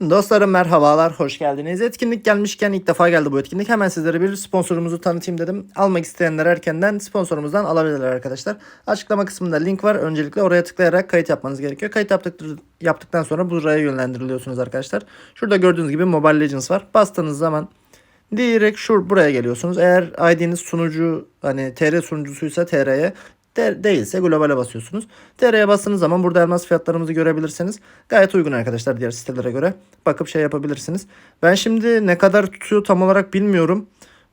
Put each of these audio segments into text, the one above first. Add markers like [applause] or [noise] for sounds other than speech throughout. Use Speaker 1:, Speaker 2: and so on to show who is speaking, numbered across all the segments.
Speaker 1: Dostlarım merhabalar, hoş geldiniz. Etkinlik gelmişken ilk defa geldi bu etkinlik. Hemen sizlere bir sponsorumuzu tanıtayım dedim. Almak isteyenler erkenden sponsorumuzdan alabilirler arkadaşlar. Açıklama kısmında link var. Öncelikle oraya tıklayarak kayıt yapmanız gerekiyor. Kayıt yaptık, yaptıktan sonra buraya yönlendiriliyorsunuz arkadaşlar. Şurada gördüğünüz gibi Mobile Legends var. Bastığınız zaman direkt şu buraya geliyorsunuz. Eğer ID'niz sunucu hani TR sunucusuysa TR'ye de- değilse globale basıyorsunuz. TR'ye bastığınız zaman burada elmas fiyatlarımızı görebilirsiniz. Gayet uygun arkadaşlar diğer sitelere göre. Bakıp şey yapabilirsiniz. Ben şimdi ne kadar tutuyor tam olarak bilmiyorum.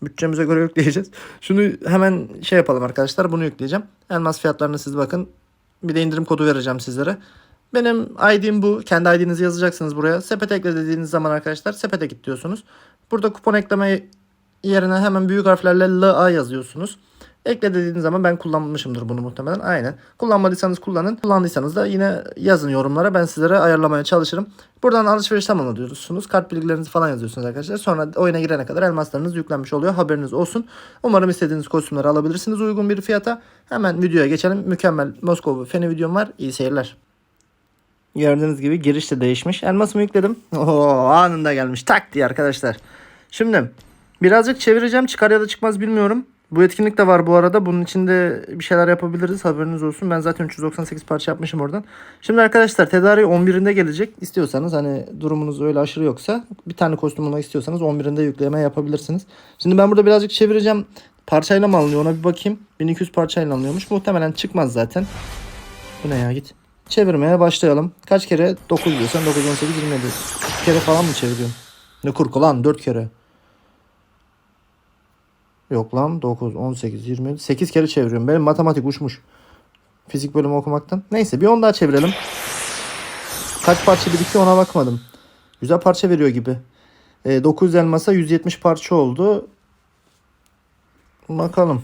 Speaker 1: Bütçemize göre [laughs] yükleyeceğiz. Şunu hemen şey yapalım arkadaşlar. Bunu yükleyeceğim. Elmas fiyatlarını siz bakın. Bir de indirim kodu vereceğim sizlere. Benim ID'm bu. Kendi ID'nizi yazacaksınız buraya. Sepete ekle dediğiniz zaman arkadaşlar sepete git diyorsunuz. Burada kupon ekleme yerine hemen büyük harflerle LA yazıyorsunuz. Ekle dediğiniz zaman ben kullanmışımdır bunu muhtemelen. Aynen. Kullanmadıysanız kullanın. Kullandıysanız da yine yazın yorumlara. Ben sizlere ayarlamaya çalışırım. Buradan alışveriş tamamlıyorsunuz. Kart bilgilerinizi falan yazıyorsunuz arkadaşlar. Sonra oyuna girene kadar elmaslarınız yüklenmiş oluyor. Haberiniz olsun. Umarım istediğiniz kostümleri alabilirsiniz uygun bir fiyata. Hemen videoya geçelim. Mükemmel Moskova Feni videom var. İyi seyirler. Gördüğünüz gibi giriş de değişmiş. Elmasımı yükledim. [laughs] Oo, anında gelmiş. Tak diye arkadaşlar. Şimdi birazcık çevireceğim. Çıkar ya da çıkmaz bilmiyorum. Bu etkinlik de var bu arada. Bunun içinde bir şeyler yapabiliriz. Haberiniz olsun. Ben zaten 398 parça yapmışım oradan. Şimdi arkadaşlar tedariği 11'inde gelecek. İstiyorsanız hani durumunuz öyle aşırı yoksa bir tane kostüm almak istiyorsanız 11'inde yükleme yapabilirsiniz. Şimdi ben burada birazcık çevireceğim. Parçayla mı alınıyor ona bir bakayım. 1200 parçayla alınıyormuş. Muhtemelen çıkmaz zaten. Bu ne ya git. Çevirmeye başlayalım. Kaç kere? 9 diyorsan 9, 18, 27. 2 kere falan mı çeviriyorum? Ne kurku lan 4 kere. Yok lan 9, 18, 27. 8 kere çeviriyorum. Benim matematik uçmuş. Fizik bölümü okumaktan. Neyse bir 10 daha çevirelim. Kaç parça birikiyor ona bakmadım. Güzel parça veriyor gibi. E, 9 elmasa 170 parça oldu. Bakalım.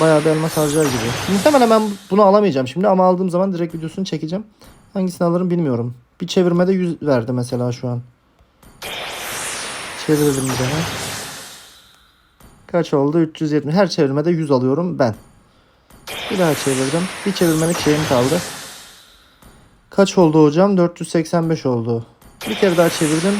Speaker 1: Bayağı bir elmas harcar gibi. Muhtemelen ben bunu alamayacağım şimdi ama aldığım zaman direkt videosunu çekeceğim. Hangisini alırım bilmiyorum. Bir çevirmede 100 verdi mesela şu an. Çevirelim bir daha. Kaç oldu? 370. Her çevirmede 100 alıyorum ben. Bir daha çevirdim. Bir çevirmelik şeyim kaldı. Kaç oldu hocam? 485 oldu. Bir kere daha çevirdim.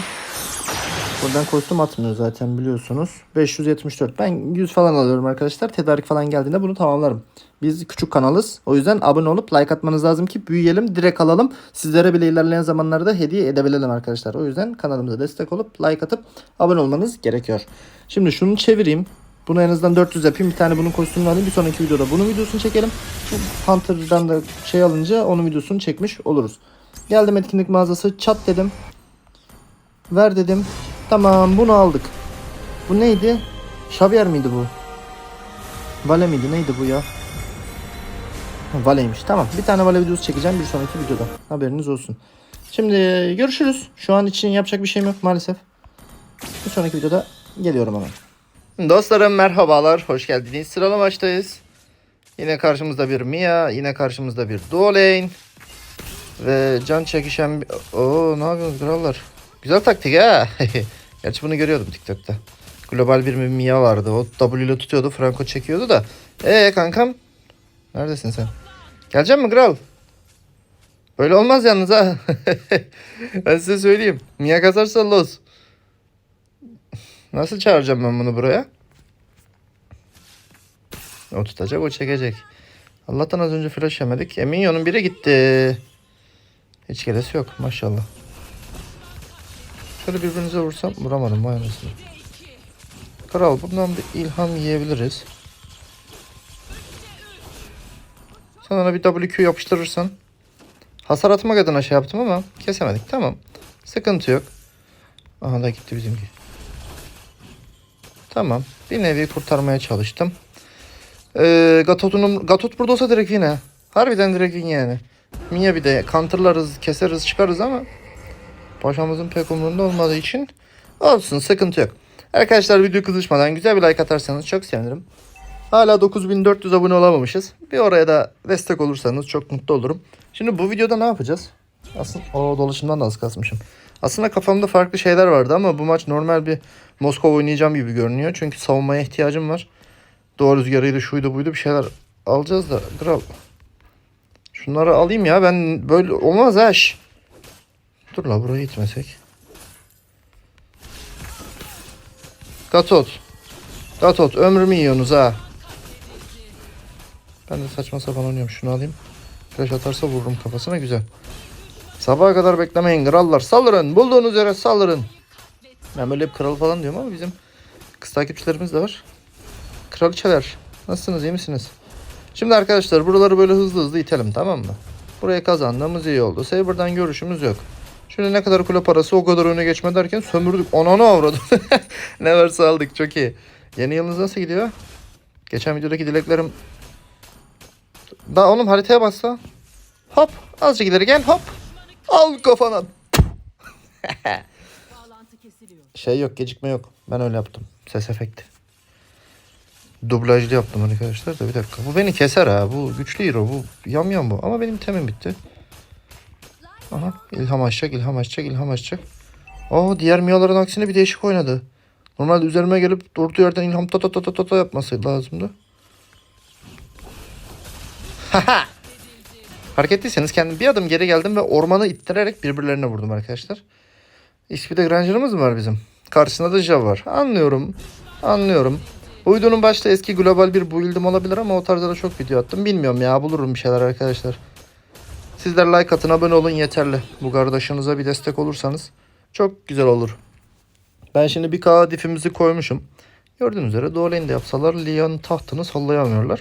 Speaker 1: Buradan kostüm atmıyor zaten biliyorsunuz. 574. Ben 100 falan alıyorum arkadaşlar. Tedarik falan geldiğinde bunu tamamlarım. Biz küçük kanalız. O yüzden abone olup like atmanız lazım ki büyüyelim. Direkt alalım. Sizlere bile ilerleyen zamanlarda hediye edebilelim arkadaşlar. O yüzden kanalımıza destek olup like atıp abone olmanız gerekiyor. Şimdi şunu çevireyim. Bunu en azından 400 yapayım. Bir tane bunun kostümünü alayım. Bir sonraki videoda bunun videosunu çekelim. Hunter'dan da şey alınca onun videosunu çekmiş oluruz. Geldim etkinlik mağazası. Çat dedim. Ver dedim. Tamam bunu aldık. Bu neydi? Xavier miydi bu? Vale miydi? Neydi bu ya? Vale'ymiş. Tamam. Bir tane Vale videosu çekeceğim bir sonraki videoda. Haberiniz olsun. Şimdi görüşürüz. Şu an için yapacak bir şeyim yok maalesef. Bir sonraki videoda geliyorum hemen. Dostlarım merhabalar. Hoş geldiniz. Sıralı maçtayız. Yine karşımızda bir Mia. Yine karşımızda bir Duolane. Ve can çekişen... bir- Oo ne yapıyorsunuz krallar? Güzel taktik ha. [laughs] Gerçi bunu görüyordum TikTok'ta. Global bir Mia vardı. O W ile tutuyordu. Franco çekiyordu da. Ee kankam? Neredesin sen? Gelecek mi kral? Böyle olmaz yalnız ha. [laughs] ben size söyleyeyim. Mia kazarsa los. Nasıl çağıracağım ben bunu buraya? O tutacak, o çekecek. Allah'tan az önce flash yemedik. Eminyon'un biri gitti. Hiç geresi yok maşallah. Şöyle birbirinize vursam vuramadım vay anasını. Kral bundan bir ilham yiyebiliriz. Sen bir WQ yapıştırırsan. Hasar atmak adına şey yaptım ama kesemedik. Tamam. Sıkıntı yok. Aha da gitti bizimki. Tamam. Bir nevi kurtarmaya çalıştım. Ee, Gatot'un Gatot burada olsa direkt yine. Harbiden direkt yine yani. Mia bir de counterlarız, keseriz, çıkarız ama paşamızın pek umurunda olmadığı için olsun sıkıntı yok. Arkadaşlar video kızışmadan güzel bir like atarsanız çok sevinirim. Hala 9400 abone olamamışız. Bir oraya da destek olursanız çok mutlu olurum. Şimdi bu videoda ne yapacağız? Aslında o dolaşımdan da az kasmışım. Aslında kafamda farklı şeyler vardı ama bu maç normal bir Moskova oynayacağım gibi görünüyor. Çünkü savunmaya ihtiyacım var. Doğru rüzgarıydı şuydu buydu bir şeyler alacağız da kral. Şunları alayım ya ben böyle olmaz şş. Dur la buraya gitmesek. Gatot. Gatot ömrümü yiyorsunuz ha. Ben de saçma sapan oynuyorum. Şunu alayım. Flash atarsa vururum kafasına güzel. Sabaha kadar beklemeyin krallar. Saldırın. Bulduğunuz yere saldırın. Ben böyle hep kral falan diyorum ama bizim kız takipçilerimiz de var. Kraliçeler. Nasılsınız? iyi misiniz? Şimdi arkadaşlar buraları böyle hızlı hızlı itelim tamam mı? Buraya kazandığımız iyi oldu. Saber'dan görüşümüz yok. Şimdi ne kadar kule parası o kadar öne geçme derken sömürdük. Ananı avradım. [laughs] ne varsa aldık çok iyi. Yeni yılınız nasıl gidiyor? Geçen videodaki dileklerim... Daha oğlum haritaya bassa. Hop azıcık ileri gel hop. Al kafana. [laughs]
Speaker 2: Bağlantı kesiliyor.
Speaker 1: Şey yok gecikme yok. Ben öyle yaptım. Ses efekti. Dublajlı yaptım arkadaşlar da bir dakika. Bu beni keser ha. Bu güçlü hero. Bu yam yam bu. Ama benim temim bitti. Aha. ilham açacak, ilham açacak, ilham açacak. Aa diğer miyaların aksine bir değişik oynadı. Normalde üzerime gelip durduğu yerden ilham ta ta ta ta ta ta yapması lazımdı. Haha. Fark ettiyseniz kendim bir adım geri geldim ve ormanı ittirerek birbirlerine vurdum arkadaşlar. İsmi de Granger'ımız mı var bizim? Karşısında da Jav var. Anlıyorum. Anlıyorum. Bu videonun başta eski global bir build'im olabilir ama o tarzda da çok video attım. Bilmiyorum ya bulurum bir şeyler arkadaşlar. Sizler like atın abone olun yeterli. Bu kardeşinize bir destek olursanız çok güzel olur. Ben şimdi bir K difimizi koymuşum. Gördüğünüz üzere Doğu lane'de yapsalar Leon tahtını sallayamıyorlar.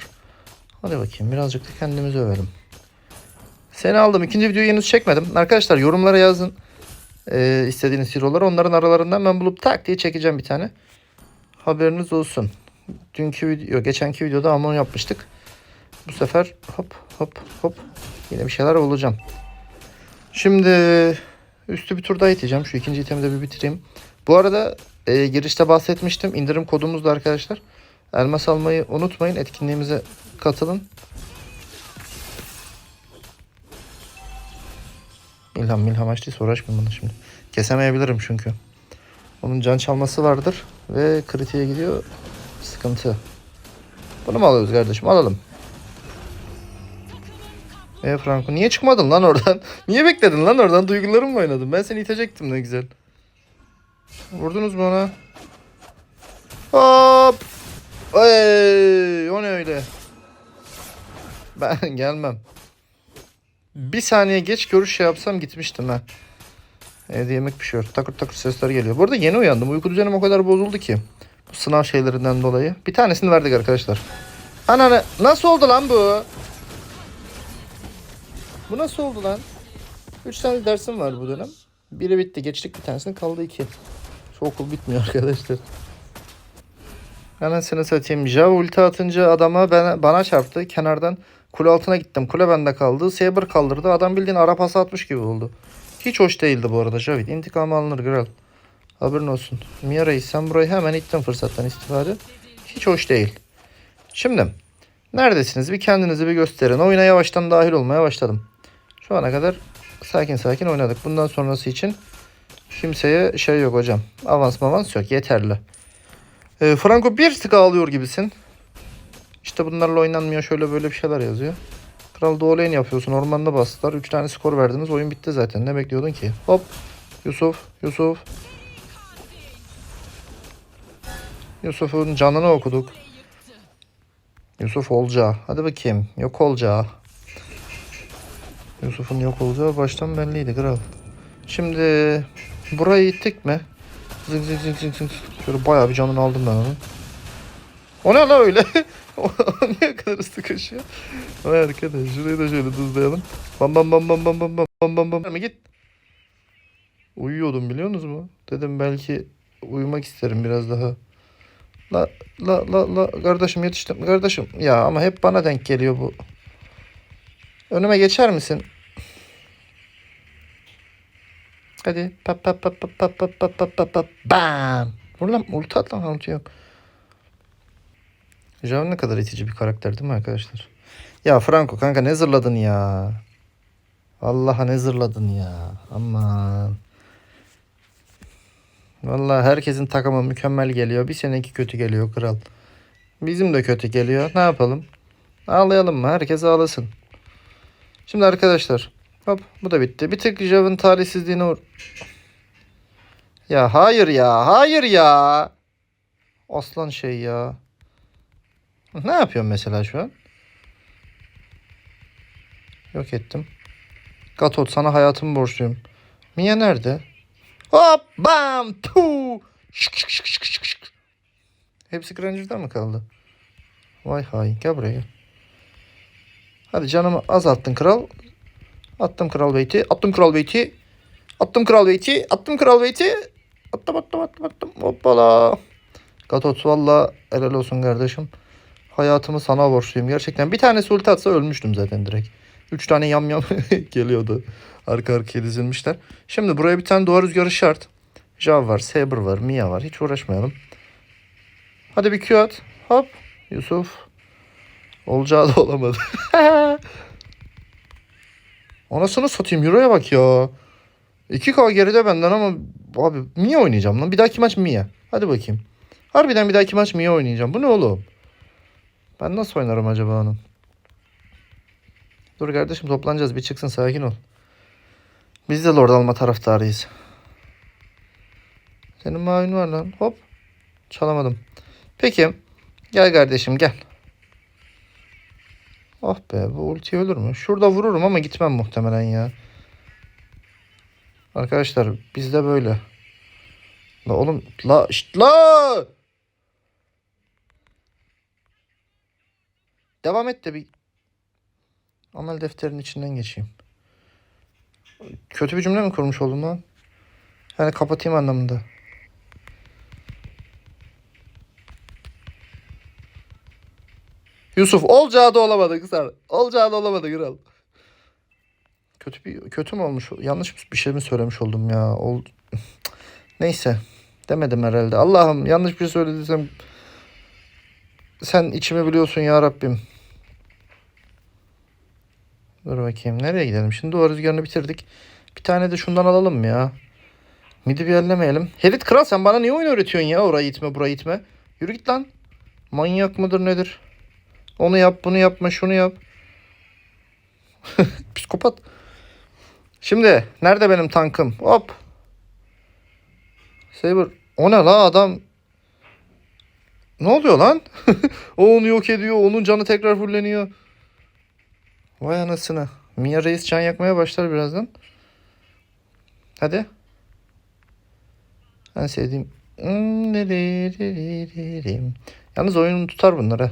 Speaker 1: Hadi bakayım birazcık da kendimizi övelim. Seni aldım. İkinci videoyu henüz çekmedim. Arkadaşlar yorumlara yazın e, istediğiniz hero'ları. Onların aralarından ben bulup tak diye çekeceğim bir tane. Haberiniz olsun. Dünkü video, geçenki videoda Amon yapmıştık. Bu sefer hop hop hop yine bir şeyler olacağım. Şimdi üstü bir tur daha iteceğim. Şu ikinci itemi de bir bitireyim. Bu arada e, girişte bahsetmiştim. İndirim kodumuz da arkadaşlar. Elmas almayı unutmayın. Etkinliğimize katılın. İlham milham açtıysa uğraşmayayım bunu şimdi. Kesemeyebilirim çünkü. Onun can çalması vardır ve kritiğe gidiyor. Sıkıntı. Bunu mu alıyoruz kardeşim? Alalım. E Franco niye çıkmadın lan oradan? [laughs] niye bekledin lan oradan? Duygularımla oynadım. Ben seni itecektim ne güzel. Vurdunuz mu ona? Hop! Ey, o ne öyle? Ben [laughs] gelmem. Bir saniye geç görüş şey yapsam gitmiştim ha. Evde yemek pişiyor. Takır takır sesler geliyor. Bu arada yeni uyandım. Uyku düzenim o kadar bozuldu ki. Bu sınav şeylerinden dolayı. Bir tanesini verdik arkadaşlar. Ananı nasıl oldu lan bu? Bu nasıl oldu lan? 3 tane dersim var bu dönem. Biri bitti. Geçtik bir tanesini. Kaldı iki. Şu okul bitmiyor arkadaşlar. Anasını satayım. Jav ulti atınca adama ben, bana çarptı. Kenardan kule altına gittim. Kule bende kaldı. Saber kaldırdı. Adam bildiğin ara pası atmış gibi oldu. Hiç hoş değildi bu arada Javid. İntikamı alınır Gral. Haberin olsun. Mia Reis sen burayı hemen ittin fırsattan istifade. Hiç hoş değil. Şimdi neredesiniz? Bir kendinizi bir gösterin. Oyuna yavaştan dahil olmaya başladım. Şu ana kadar sakin sakin oynadık. Bundan sonrası için kimseye şey yok hocam. Avans mavans yok. Yeterli. Ee, Franco bir tık ağlıyor gibisin. İşte bunlarla oynanmıyor şöyle böyle bir şeyler yazıyor. Kral Doğu lane yapıyorsun. Ormanda bastılar. 3 tane skor verdiniz. Oyun bitti zaten. Ne bekliyordun ki? Hop. Yusuf. Yusuf. Yusuf'un canını okuduk. Yusuf olacağı. Hadi bakayım. Yok olacağı. Yusuf'un yok olacağı baştan belliydi kral. Şimdi burayı ittik mi? Zık zık zık zık zık. Şöyle bayağı bir canını aldım ben onun. O ne la öyle? [laughs] [laughs] niye kadar hızlı koşuyor? Vay arkadaş şurayı da şöyle tuzlayalım. Bam bam bam bam bam bam bam bam bam bam. Git. Uyuyordum biliyor musunuz mu? Dedim belki uyumak isterim biraz daha. La la la la kardeşim yetiştim. Kardeşim ya ama hep bana denk geliyor bu. Önüme geçer misin? Hadi. Pap pap pap pap pap pap pap pap pap bam. Vur lan ulti at lan ulti yok. Jav ne kadar itici bir karakter değil mi arkadaşlar? Ya Franco kanka ne zırladın ya? Allah'a ne zırladın ya? Aman. Vallahi herkesin takımı mükemmel geliyor. Bir seninki kötü geliyor kral. Bizim de kötü geliyor. Ne yapalım? Ağlayalım mı? Herkes ağlasın. Şimdi arkadaşlar Hop bu da bitti. Bir tık Jav'ın talihsizliğine uğr... Ya hayır ya. Hayır ya. Aslan şey ya. Ne yapıyorum mesela şu an? Yok ettim. Gatot sana hayatımı borçluyum. Mia nerede? Hop bam tu. Şık şık şık şık şık şık. Hepsi Granger'da mı kaldı? Vay hay gel buraya. Hadi canımı azalttın kral. Attım kral beyti. Attım kral beyti. Attım kral beyti. Attım kral beyti. Attım attım attım attım. Hoppala. Gatot valla helal olsun kardeşim. Hayatımı sana borçluyum. Gerçekten bir tanesi ulti atsa ölmüştüm zaten direkt. Üç tane yam yam [laughs] geliyordu. Arka arkaya dizilmişler. Şimdi buraya bir tane duvar rüzgarı şart. Jav var, Saber var, Mia var. Hiç uğraşmayalım. Hadi bir Q at. Hop. Yusuf. Olacağı da olamadı. [laughs] Anasını satayım. Euro'ya bak ya. 2K geride benden ama abi Mia oynayacağım lan. Bir dahaki maç Mia. Hadi bakayım. Harbiden bir dahaki maç Mia oynayacağım. Bu ne oğlum? Ben nasıl oynarım acaba onun? Dur kardeşim toplanacağız. Bir çıksın sakin ol. Biz de Lord alma taraftarıyız. Senin mavin var lan. Hop. Çalamadım. Peki. Gel kardeşim gel. Ah be bu ulti ölür mü? Şurada vururum ama gitmem muhtemelen ya. Arkadaşlar bizde böyle. La oğlum la şşt la. Devam et de bir amel defterinin içinden geçeyim. Kötü bir cümle mi kurmuş oldum lan? Yani kapatayım anlamında. Yusuf olacağı da olamadı kızlar. Olacağı da olamadı kral. Kötü bir kötü mü olmuş? Yanlış bir şey mi söylemiş oldum ya? Ol... [laughs] Neyse. Demedim herhalde. Allah'ım yanlış bir şey söylediysem sen içimi biliyorsun ya Rabbim. Dur bakayım. Nereye gidelim? Şimdi duvar rüzgarını bitirdik. Bir tane de şundan alalım ya? Midi bir ellemeyelim. Herit kral sen bana niye oyun öğretiyorsun ya? Orayı itme burayı itme. Yürü git lan. Manyak mıdır nedir? Onu yap bunu yapma şunu yap. [laughs] Psikopat. Şimdi nerede benim tankım? Hop. Saber. O ne la adam? Ne oluyor lan? [laughs] o onu yok ediyor. Onun canı tekrar fulleniyor. Vay anasını. Mia Reis can yakmaya başlar birazdan. Hadi. En sevdiğim. Yalnız oyun tutar bunlara.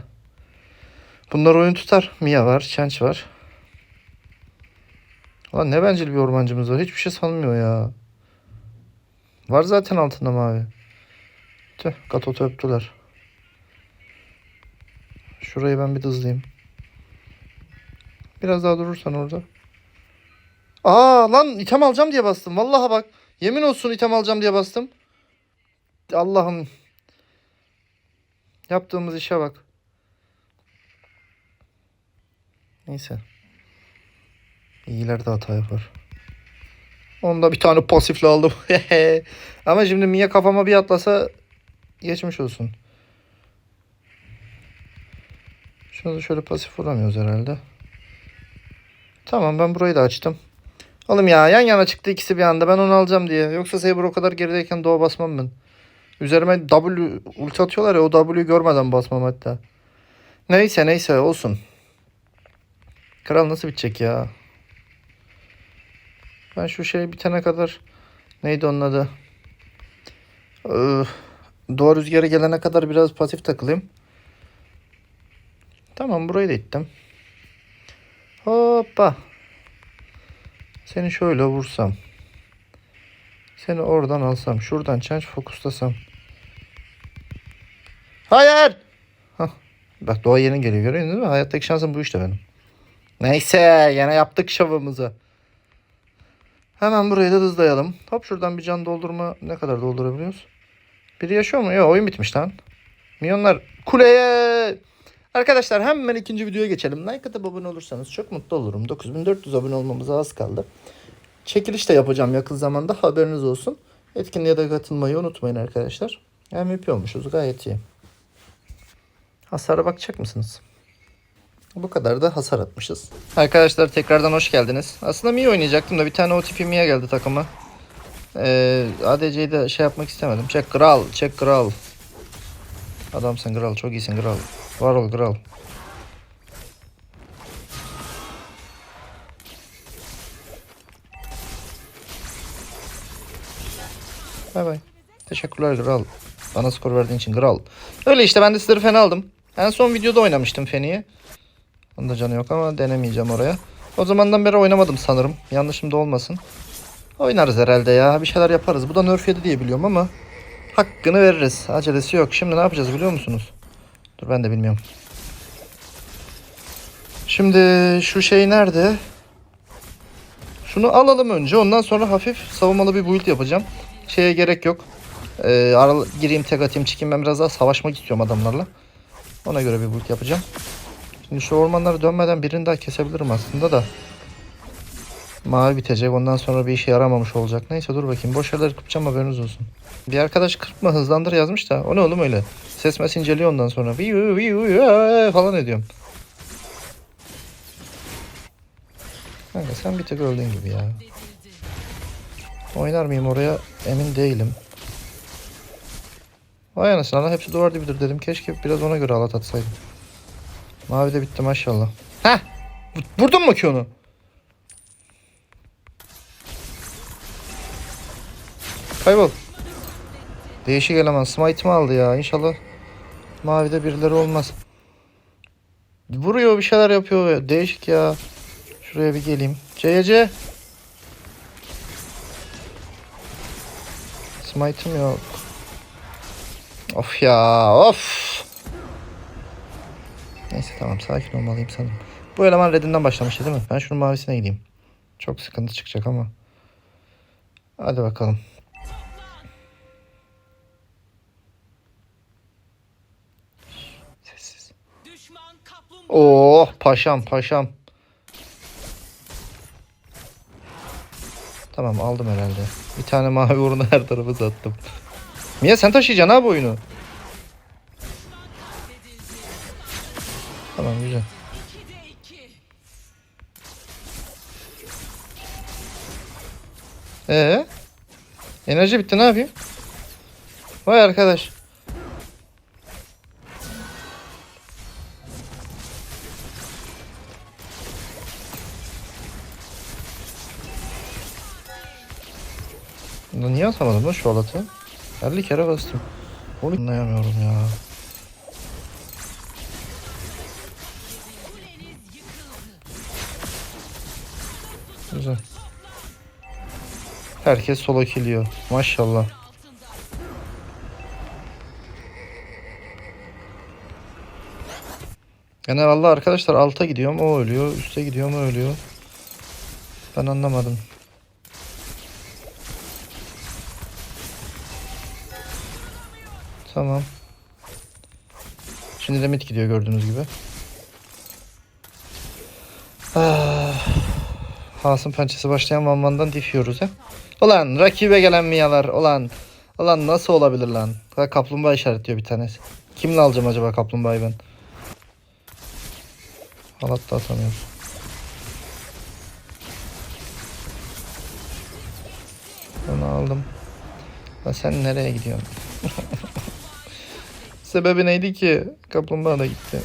Speaker 1: Bunlar oyun tutar. Mia var. Çenç var. Ulan ne bencil bir ormancımız var. Hiçbir şey sanmıyor ya. Var zaten altında mavi. Tüh. Katot'u öptüler. Şurayı ben bir hızlayayım. Biraz daha durursan orada. Aa lan item alacağım diye bastım. Vallahi bak. Yemin olsun item alacağım diye bastım. Allah'ım. Yaptığımız işe bak. Neyse. İyiler de hata yapar. Onda bir tane pasifle aldım. [laughs] Ama şimdi Mia kafama bir atlasa geçmiş olsun. Şunu da şöyle pasif vuramıyoruz herhalde. Tamam ben burayı da açtım. Oğlum ya yan yana çıktı ikisi bir anda ben onu alacağım diye. Yoksa Saber o kadar gerideyken doğa basmam ben. Üzerime W ulti atıyorlar ya o W'yu görmeden basmam hatta. Neyse neyse olsun. Kral nasıl bitecek ya? Ben şu şey bitene kadar neydi onun adı? Ee, doğa rüzgarı gelene kadar biraz pasif takılayım. Tamam burayı da ittim. Hoppa. Seni şöyle vursam. Seni oradan alsam. Şuradan change fokuslasam. Hayır. Hah. Bak doğa yeni geliyor görüyorsun değil mi? Hayattaki şansım bu işte benim. Neyse yine yaptık şovumuzu. Hemen burayı da hızlayalım. Hop şuradan bir can doldurma ne kadar doldurabiliyoruz? Biri yaşıyor mu? Yok oyun bitmiş lan. Milyonlar kuleye. Arkadaşlar hemen ikinci videoya geçelim. Like atıp abone olursanız çok mutlu olurum. 9400 abone olmamıza az kaldı. Çekiliş de yapacağım yakın zamanda haberiniz olsun. Etkinliğe de katılmayı unutmayın arkadaşlar. MVP olmuşuz gayet iyi. Hasara bakacak mısınız? Bu kadar da hasar atmışız. Arkadaşlar tekrardan hoş geldiniz. Aslında Mii oynayacaktım da bir tane o tipi Mia geldi takıma. Ee, ADC'yi de şey yapmak istemedim. Çek kral, çek kral. Adamsın kral, çok iyisin kral. Var ol kral. Bay bay. Teşekkürler kral. Bana skor verdiğin için kral. Öyle işte ben de sizleri fena aldım. En son videoda oynamıştım Feni'yi. Onda canı yok ama denemeyeceğim oraya. O zamandan beri oynamadım sanırım. Yanlışım da olmasın. Oynarız herhalde ya. Bir şeyler yaparız. Bu da nerf yedi diye biliyorum ama hakkını veririz. Acelesi yok. Şimdi ne yapacağız biliyor musunuz? Dur ben de bilmiyorum. Şimdi şu şey nerede? Şunu alalım önce. Ondan sonra hafif savunmalı bir build yapacağım. Şeye gerek yok. Ee, aral- gireyim tek atayım çıkayım. Ben biraz daha savaşmak istiyorum adamlarla. Ona göre bir build yapacağım. Şimdi şu ormanları dönmeden birini daha kesebilirim aslında da. Mavi bitecek. Ondan sonra bir işe yaramamış olacak. Neyse dur bakayım. Boş yerler kırpacağım haberiniz olsun. Bir arkadaş kırpma hızlandır yazmış da. O ne oğlum öyle? Ses mes inceliyor ondan sonra. Viyu, viyu, falan ediyorum. Kanka sen bir tek öldün gibi ya. Oynar mıyım oraya emin değilim. Vay anasını lan hepsi duvar dibidir dedim. Keşke biraz ona göre alat atsaydım. Mavi de bitti maşallah. Heh! Vurdun mu ki onu? Kaybol. Değişik eleman. Smite'imi aldı ya. İnşallah mavide birileri olmaz. Vuruyor bir şeyler yapıyor. Değişik ya. Şuraya bir geleyim. CC. Smite'im yok. Of ya of. Neyse tamam sakin olmalıyım sanırım. Bu eleman redinden başlamıştı değil mi? Ben şunun mavisine gideyim. Çok sıkıntı çıkacak ama. Hadi bakalım. Oh paşam paşam. Tamam aldım herhalde. Bir tane mavi uğruna her tarafı sattım. Mia sen taşıyacaksın ha bu oyunu. Tamam güzel.
Speaker 2: 2'de 2.
Speaker 1: Ee? Enerji bitti ne yapayım? Vay arkadaş. Lan Niye atamadım lan şu alatı? 50 kere bastım. Onu anlayamıyorum ya. Güzel. Herkes solo kiliyor. Maşallah. Yani valla arkadaşlar alta gidiyorum o ölüyor. Üste gidiyorum o ölüyor. Ben anlamadım. Tamam. Şimdi de mid gidiyor gördüğünüz gibi. Ah. Hasım pençesi başlayan Van Van'dan dif yiyoruz ya. Ulan rakibe gelen miyalar ulan. Ulan nasıl olabilir lan? Ha, kaplumbağa işaretliyor bir tanesi. Kimle alacağım acaba kaplumbağayı ben? Halat da atamıyorum. Onu aldım. Ya sen nereye gidiyorsun? [laughs] Sebebi neydi ki? Kaplumbağa da gitti.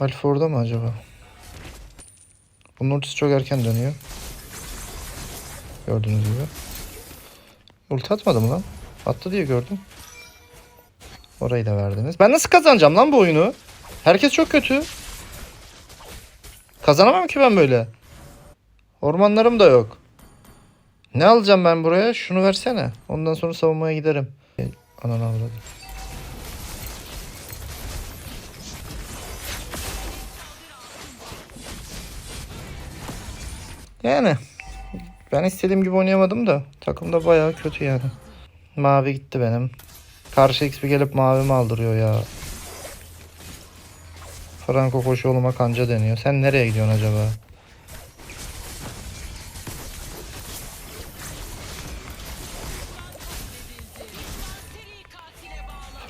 Speaker 1: Alf orada mı acaba? Bunun ultisi çok erken dönüyor. Gördüğünüz gibi. Ulti atmadı mı lan? Attı diye gördüm. Orayı da verdiniz. Ben nasıl kazanacağım lan bu oyunu? Herkes çok kötü. Kazanamam ki ben böyle. Ormanlarım da yok. Ne alacağım ben buraya? Şunu versene. Ondan sonra savunmaya giderim. Ananı avradım. Yani ben istediğim gibi oynayamadım da takım da bayağı kötü yani. Mavi gitti benim. Karşı XP gelip mavimi aldırıyor ya. Franco koşu yoluma kanca deniyor. Sen nereye gidiyorsun acaba?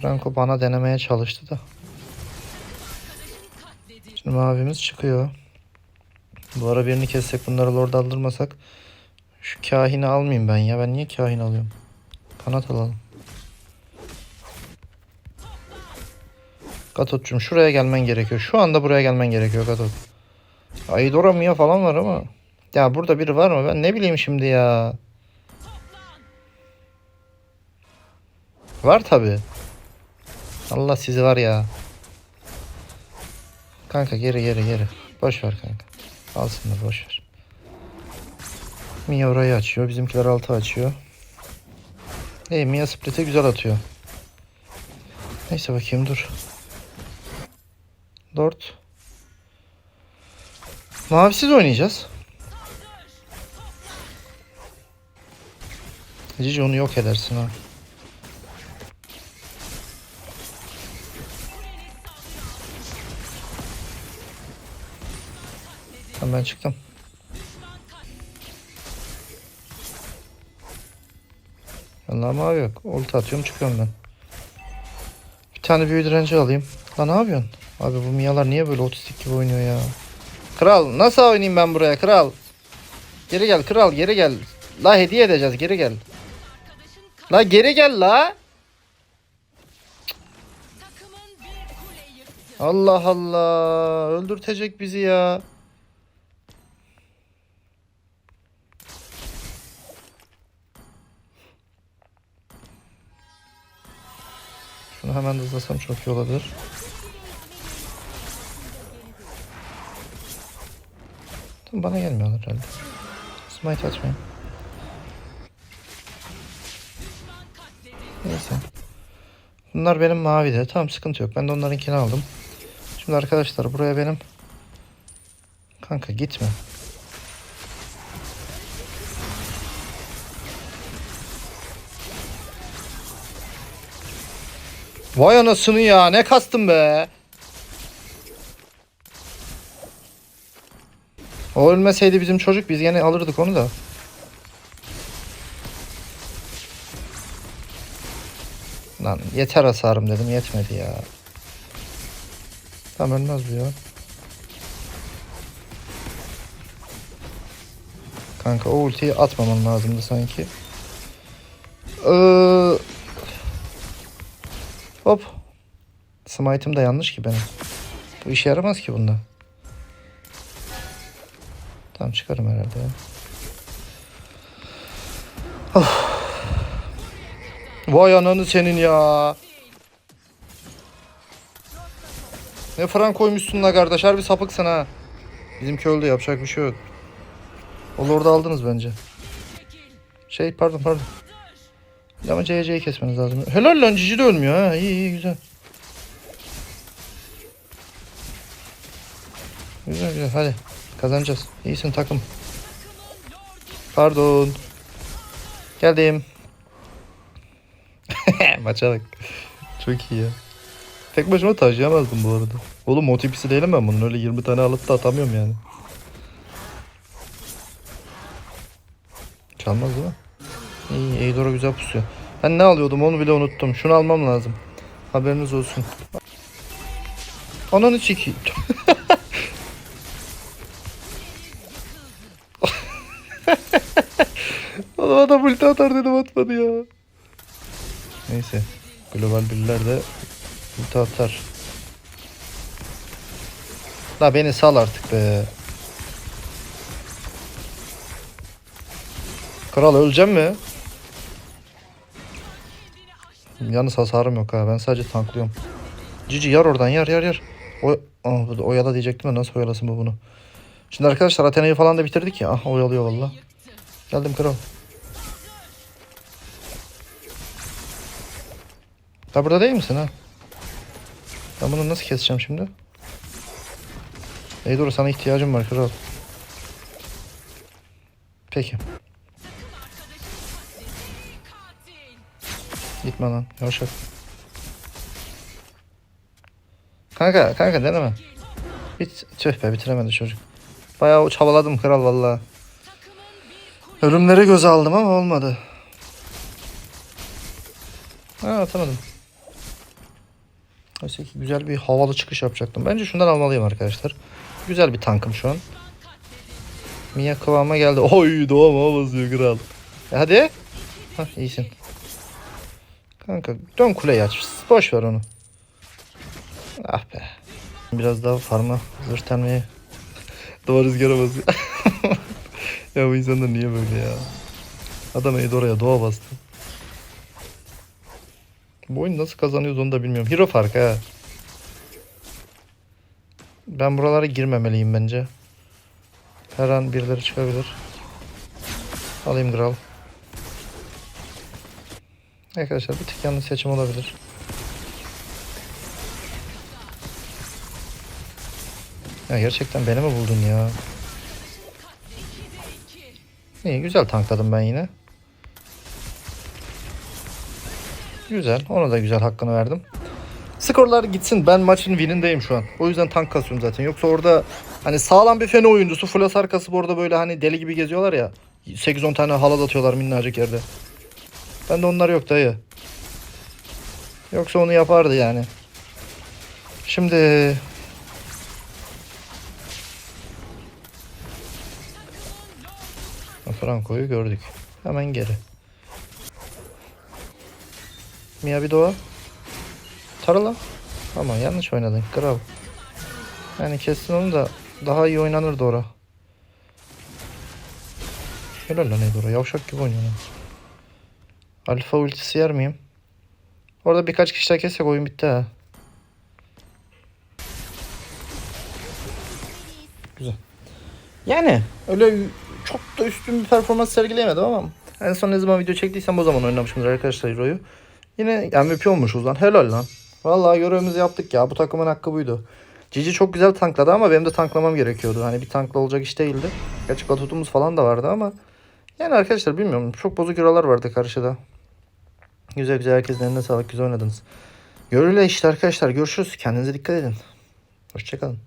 Speaker 1: Franco bana denemeye çalıştı da. Şimdi mavimiz çıkıyor. Bu ara birini kessek bunları lord aldırmasak. Şu kahini almayayım ben ya. Ben niye kahin alıyorum? Kanat alalım. Gatot'cum şuraya gelmen gerekiyor. Şu anda buraya gelmen gerekiyor Gatot. Aydora Mia falan var ama. Ya burada biri var mı? Ben ne bileyim şimdi ya. Var tabi. Allah sizi var ya. Kanka geri geri geri. Boş ver kanka. Alsınlar boş ver. Mia orayı açıyor. Bizimkiler altı açıyor. İyi Mia split'e güzel atıyor. Neyse bakayım dur. Dört. Mavisiz oynayacağız. Cici onu yok edersin ha. Tamam ben çıktım. Allah mavi yok. Ulti atıyorum çıkıyorum ben. Bir tane büyü direnci alayım. Lan ne yapıyorsun? Abi bu miyalar niye böyle otistik gibi oynuyor ya? Kral nasıl oynayayım ben buraya kral? Geri gel kral geri gel. La hediye edeceğiz geri gel. La geri gel la. Allah Allah. Öldürtecek bizi ya. Şunu hemen hızlasam çok iyi olabilir. Tamam bana gelmiyorlar herhalde. Smite açmayın. Neyse. Bunlar benim mavide. Tamam sıkıntı yok. Ben de onlarınkini aldım. Şimdi arkadaşlar buraya benim Kanka gitme. Vay anasını ya ne kastım be. O ölmeseydi bizim çocuk biz yine alırdık onu da. Lan yeter hasarım dedim yetmedi ya. Tamam ölmez bu ya. Kanka o ultiyi atmaman lazımdı sanki. Ee, hop. Smite'ım da yanlış ki benim. Bu işe yaramaz ki bunda. Tamam çıkarım herhalde ya. Oh. Vay ananı senin ya. Ne frank koymuşsun la kardeş harbi sapıksın ha. Bizimki öldü yapacak bir şey yok. O orada aldınız bence. Şey pardon pardon. Ama CC'yi kesmeniz lazım. Helal lan Cici de ölmüyor ha. İyi iyi güzel. Güzel güzel hadi. Kazanacağız. İyisin takım. Pardon. Geldim. [laughs] Maça bak. Çok iyi ya. Tek başıma taşıyamazdım bu arada. Oğlum motipisi değilim ben bunun. Öyle 20 tane alıp da atamıyorum yani. Çalmaz değil mi? İyi, Eidor'a güzel pusuyor. Ben ne alıyordum onu bile unuttum. Şunu almam lazım. Haberiniz olsun. Ananı çeki. [laughs] Oğlum adam ulti atar dedim atmadı ya. Neyse. Global birler de ulti atar. La beni sal artık be. Kral öleceğim mi? Yalnız hasarım yok ha. Ben sadece tanklıyorum. Cici yar oradan yar yar yar. O, oh, oyala diyecektim de nasıl oyalasın bu bunu. Şimdi arkadaşlar Athena'yı falan da bitirdik ya. Ah oyalıyor valla. Geldim kral. Da burada değil misin ha? Ben bunu nasıl keseceğim şimdi? Ey dur sana ihtiyacım var kral. Peki. Gitme lan. Yavşak. Kanka kanka deneme. Bit tüh be bitiremedi çocuk. Bayağı çabaladım kral valla. Ölümleri göze aldım ama olmadı. Ha atamadım. Oysa ki güzel bir havalı çıkış yapacaktım. Bence şundan almalıyım arkadaşlar. Güzel bir tankım şu an. Mia kıvama geldi. [laughs] Oy doğama basıyor kral. E hadi. Hah iyisin. Kanka dön kuleyi aç. Boş ver onu. Ah be. Biraz daha farma zırhtenmeye. Duvar rüzgara basıyor. [laughs] ya bu insanlar niye böyle ya? Adam eğdi oraya doğa bastı. Bu oyun nasıl kazanıyoruz onu da bilmiyorum. Hero farkı ha. Ben buralara girmemeliyim bence. Her an birileri çıkabilir. Alayım kral. Arkadaşlar bir tık yanlış seçim olabilir. Ya gerçekten beni mi buldun ya? İyi güzel tankladım ben yine. Güzel. Ona da güzel hakkını verdim. Skorlar gitsin. Ben maçın winindeyim şu an. O yüzden tank kasıyorum zaten. Yoksa orada hani sağlam bir fene oyuncusu full hasar kasıp orada böyle hani deli gibi geziyorlar ya. 8-10 tane halat atıyorlar minnacık yerde. Ben de onlar yok dayı. Yoksa onu yapardı yani. Şimdi Franco'yu gördük. Hemen geri. Mia bir doğa. Tarala. Ama yanlış oynadın. Kral. Yani kesin onu da daha iyi oynanırdı ora. Helal lan Edora. Yavşak gibi oynuyor. Alfa ultisi yer miyim? Orada birkaç kişi daha kessek oyun bitti ha. Güzel. Yani öyle çok da üstün bir performans sergileyemedim ama en son ne zaman video çektiysem o zaman oynamışımdır arkadaşlar Hero'yu. Yine MVP olmuşuz lan. Helal lan. Vallahi görevimizi yaptık ya. Bu takımın hakkı buydu. Cici çok güzel tankladı ama benim de tanklamam gerekiyordu. Hani bir tankla olacak iş değildi. Gerçi batutumuz falan da vardı ama yani arkadaşlar bilmiyorum. Çok bozuk hero'lar vardı karşıda. Güzel güzel herkesin eline sağlık. Güzel oynadınız. Görüyle işte arkadaşlar. Görüşürüz. Kendinize dikkat edin. Hoşçakalın.